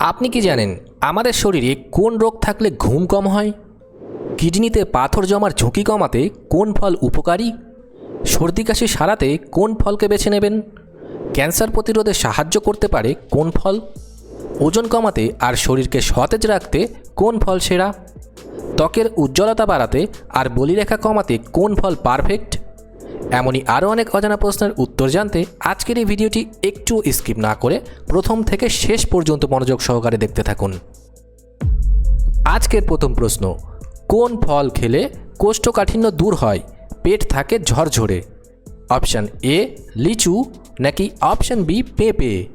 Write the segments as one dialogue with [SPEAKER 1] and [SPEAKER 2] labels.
[SPEAKER 1] আপনি কি জানেন আমাদের শরীরে কোন রোগ থাকলে ঘুম কম হয়? কিডনিতে পাথর জমার ঝুঁকি কমাতে কোন ফল উপকারী? সর্দি কাশি সারাতে কোন ফলকে বেছে নেবেন? ক্যান্সার প্রতিরোধে সাহায্য করতে পারে কোন ফল? ওজন কমাতে আর শরীরকে সতেজ রাখতে কোন ফল সেরা? ত্বকের উজ্জ্বলতা বাড়াতে আর বলিরেখা কমাতে কোন ফল পারফেক্ট? এমনই আরও অনেক অজানা প্রশ্নের উত্তর জানতে আজকের এই ভিডিওটি একটু স্কিপ না করে প্রথম থেকে শেষ পর্যন্ত মনোযোগ সহকারে দেখতে থাকুন। আজকের প্রথম প্রশ্ন, কোন ফল খেলে কোষ্ঠকাঠিন্য দূর হয়? পেট থাকে ঝরঝরে। অপশান এ, লিচু, নাকি অপশান বি, পেঁপে?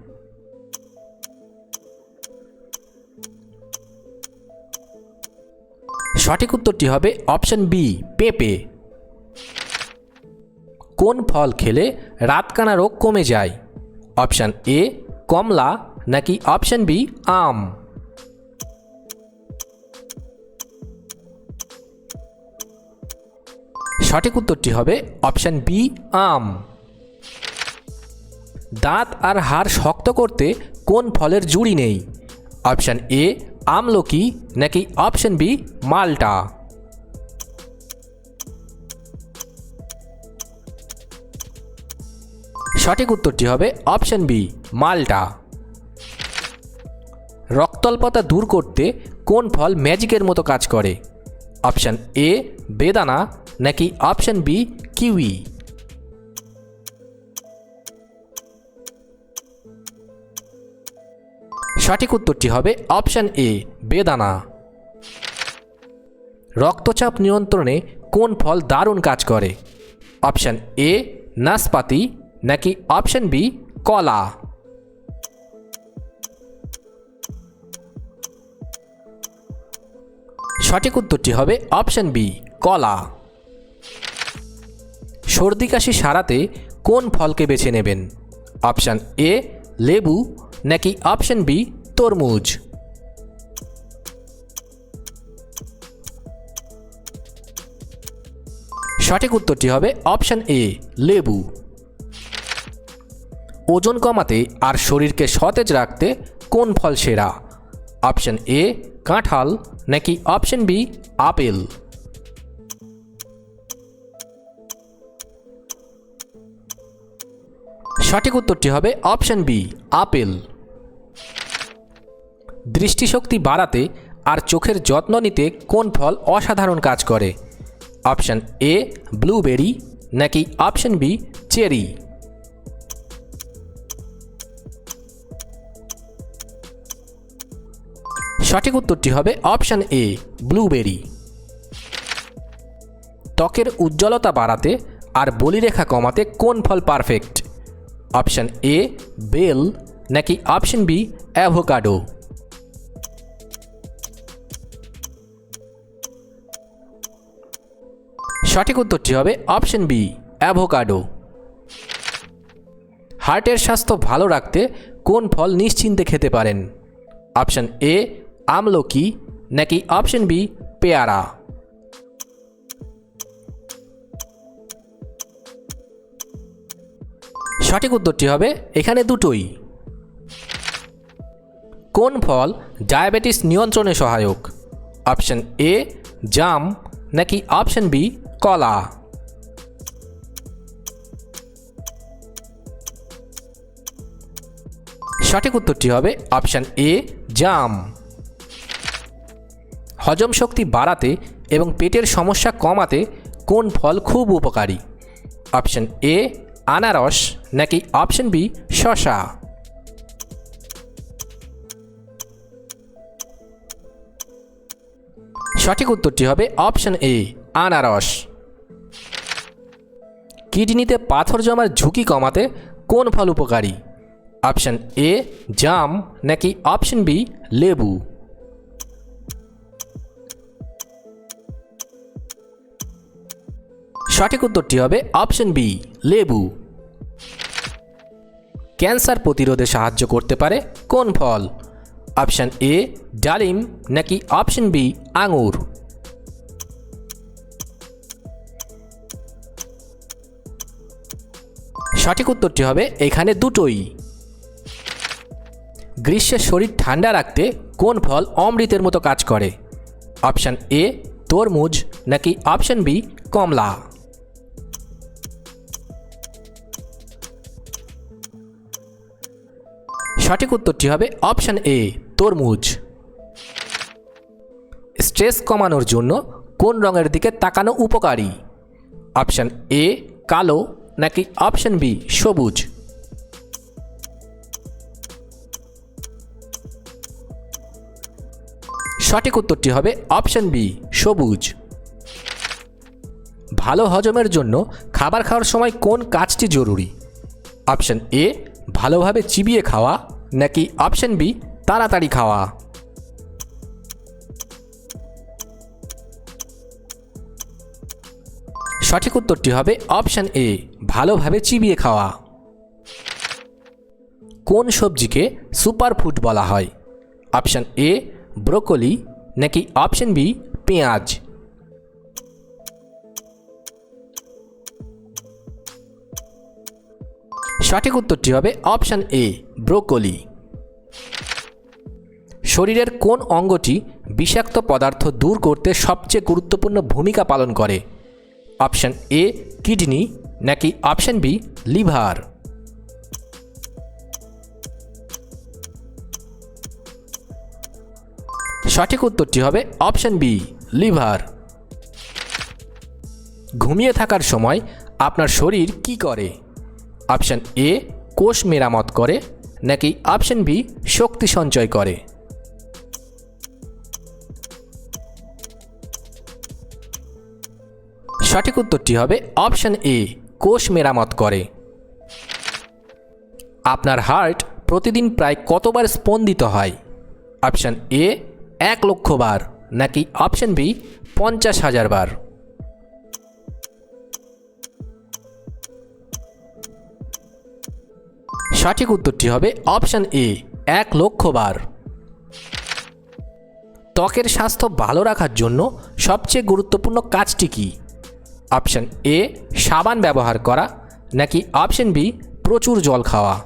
[SPEAKER 1] সঠিক উত্তরটি হবে অপশান বি, পেঁপে। কোন ফল খেলে রাতকানা রোগ কমে যায়? অপশান এ, কমলা, নাকি অপশান বি, আম? সঠিক উত্তরটি হবে অপশান বি, আম। দাঁত আর হাড় শক্ত করতে কোন ফলের জুড়ি নেই? অপশান এ, আমলকি, নাকি অপশান বি, মালটা? সঠিক উত্তরটি হবে অপশান বি, মালটা। রক্তল্পতা দূর করতে কোন ফল ম্যাজিকের মতো কাজ করে? অপশান এ, বেদানা, নাকি অপশান বি, কিউই? সঠিক উত্তরটি হবে অপশান এ, বেদানা। রক্তচাপ নিয়ন্ত্রণে কোন ফল দারুণ কাজ করে? অপশান এ নাসপাতি নাকি অপশান বি, কলা? সঠিক উত্তরটি হবে অপশান বি, কলা। সর্দি কাশি সারাতে কোন ফলকে বেছে নেবেন? অপশান এ, লেবু, নাকি অপশান বি, তরমুজ? সঠিক উত্তরটি হবে অপশান এ, লেবু। ওজন কমাতে আর শরীরকে সতেজ রাখতে কোন ফল সেরা? অপশান এ, কাঁঠাল, নাকি অপশান বি, আপেল? সঠিক উত্তরটি হবে অপশান বি, আপেল। দৃষ্টিশক্তি বাড়াতে আর চোখের যত্ন নিতে কোন ফল অসাধারণ কাজ করে? অপশান এ, ব্লুবেরি, নাকি অপশান বি, চেরি? সঠিক উত্তরটি হবে অপশান এ, ব্লুবেরি। ত্বকের উজ্জ্বলতা বাড়াতে আর বলিরেখা কমাতে কোন ফল পারফেক্ট? অপশান এ, বেল, নাকি অপশান বি, অ্যাভোকাডো? সঠিক উত্তরটি হবে অপশান বি, অ্যাভোকাডো। হার্টের স্বাস্থ্য ভালো রাখতে কোন ফল নিশ্চিন্তে খেতে পারেন? অপশান এ আমলকি নাকি অপশান বি পেয়ারা? সঠিক উত্তরটি হবে এখানে দুটোই। কোন ফল ডায়াবেটিস নিয়ন্ত্রণে সহায়ক? অপশান এ জাম নাকি অপশান বি কলা? সঠিক উত্তরটি হবে অপশান এ জাম। হজম শক্তি বাড়াতে এবং পেটের সমস্যা কমাতে কোন ফল খুব উপকারী? অপশান এ, আনারস, নাকি অপশান বি শশা সঠিক উত্তরটি হবে অপশান এ, আনারস। কিডনিতে পাথর জমার ঝুঁকি কমাতে কোন ফল উপকারী? অপশান এ, জাম, নাকি অপশান বি, লেবু? সঠিক উত্তরটি হবে অপশন বি, লেবু। ক্যান্সার প্রতিরোধে সাহায্য করতে পারে কোন ফল? অপশন এ, ডালিম, নাকি অপশন বি, আঙুর? সঠিক উত্তরটি হবে এখানে দুটোই। গ্রীষ্মের শরীর ঠান্ডা রাখতে কোন ফল অমৃতের মতো কাজ করে? অপশান এ, তরমুজ, নাকি অপশান বি, কমলা? সঠিক উত্তরটি হবে অপশান এ, তরমুজ। স্ট্রেস কমানোর জন্য কোন রঙের দিকে তাকানো উপকারী? অপশান এ, কালো, নাকি অপশান বি, সবুজ? সঠিক উত্তরটি হবে অপশান বি, সবুজ। ভালো হজমের জন্য খাবার খাওয়ার সময় কোন কাজটি জরুরি? অপশান এ, ভালোভাবে চিবিয়ে খাওয়া নাকি অপশান বি, তাড়াতাড়ি খাওয়া? সঠিক উত্তরটি হবে অপশান এ, ভালোভাবে চিবিয়ে খাওয়া। কোন সবজিকে সুপার ফুড বলা হয়? অপশান এ, ব্রোকলি, নাকি অপশান বি, পেঁয়াজ? সঠিক উত্তরটি হবে অপশান এ, ব্রোকলি। শরীরের কোন অঙ্গটি বিষাক্ত পদার্থ দূর করতে সবচেয়ে গুরুত্বপূর্ণ ভূমিকা পালন করে? অপশান এ, কিডনি, নাকি অপশান বি, লিভার? সঠিক উত্তরটি হবে অপশান বি, লিভার। ঘুমিয়ে থাকার সময় আপনার শরীর কি করে? অপশান এ, কোষ মেরামত করে, নাকি অপশান বি, শক্তি সঞ্চয় করে? সঠিক উত্তরটি হবে অপশান এ, কোষ মেরামত করে। আপনার হার্ট প্রতিদিন প্রায় কতবার স্পন্দিত হয়? অপশান এ, এক লক্ষ বার, নাকি অপশান বি, পঞ্চাশ হাজার বার? সঠিক উত্তরটি হবে অপশান এ, এক লক্ষ বার। ত্বকের স্বাস্থ্য ভালো রাখার জন্য সবচেয়ে গুরুত্বপূর্ণ কাজটি কী? অপশান এ, সাবান ব্যবহার করা, নাকি অপশান বি, প্রচুর জল খাওয়া?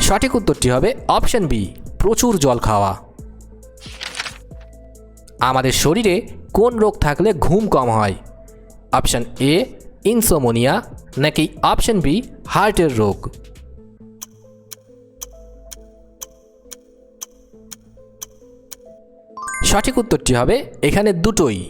[SPEAKER 1] সঠিক উত্তরটি হবে অপশান বি, প্রচুর জল খাওয়া। আমাদের শরীরে কোন রোগ থাকলে ঘুম কম হয়? অপশান এ ইনসোমোনিয়া নাকি অপশান বি হার্টের রোগ? সঠিক উত্তরটি হবে এখানে দুটোই।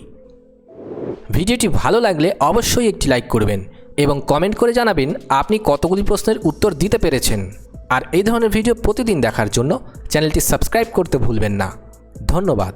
[SPEAKER 1] ভিডিওটি ভালো লাগলে অবশ্যই একটি লাইক করবেন এবং কমেন্ট করে জানাবেন আপনি কতগুলি প্রশ্নের উত্তর দিতে পেরেছেন। আর এই ধরনের ভিডিও প্রতিদিন দেখার জন্য চ্যানেলটি সাবস্ক্রাইব করতে ভুলবেন না। ধন্যবাদ।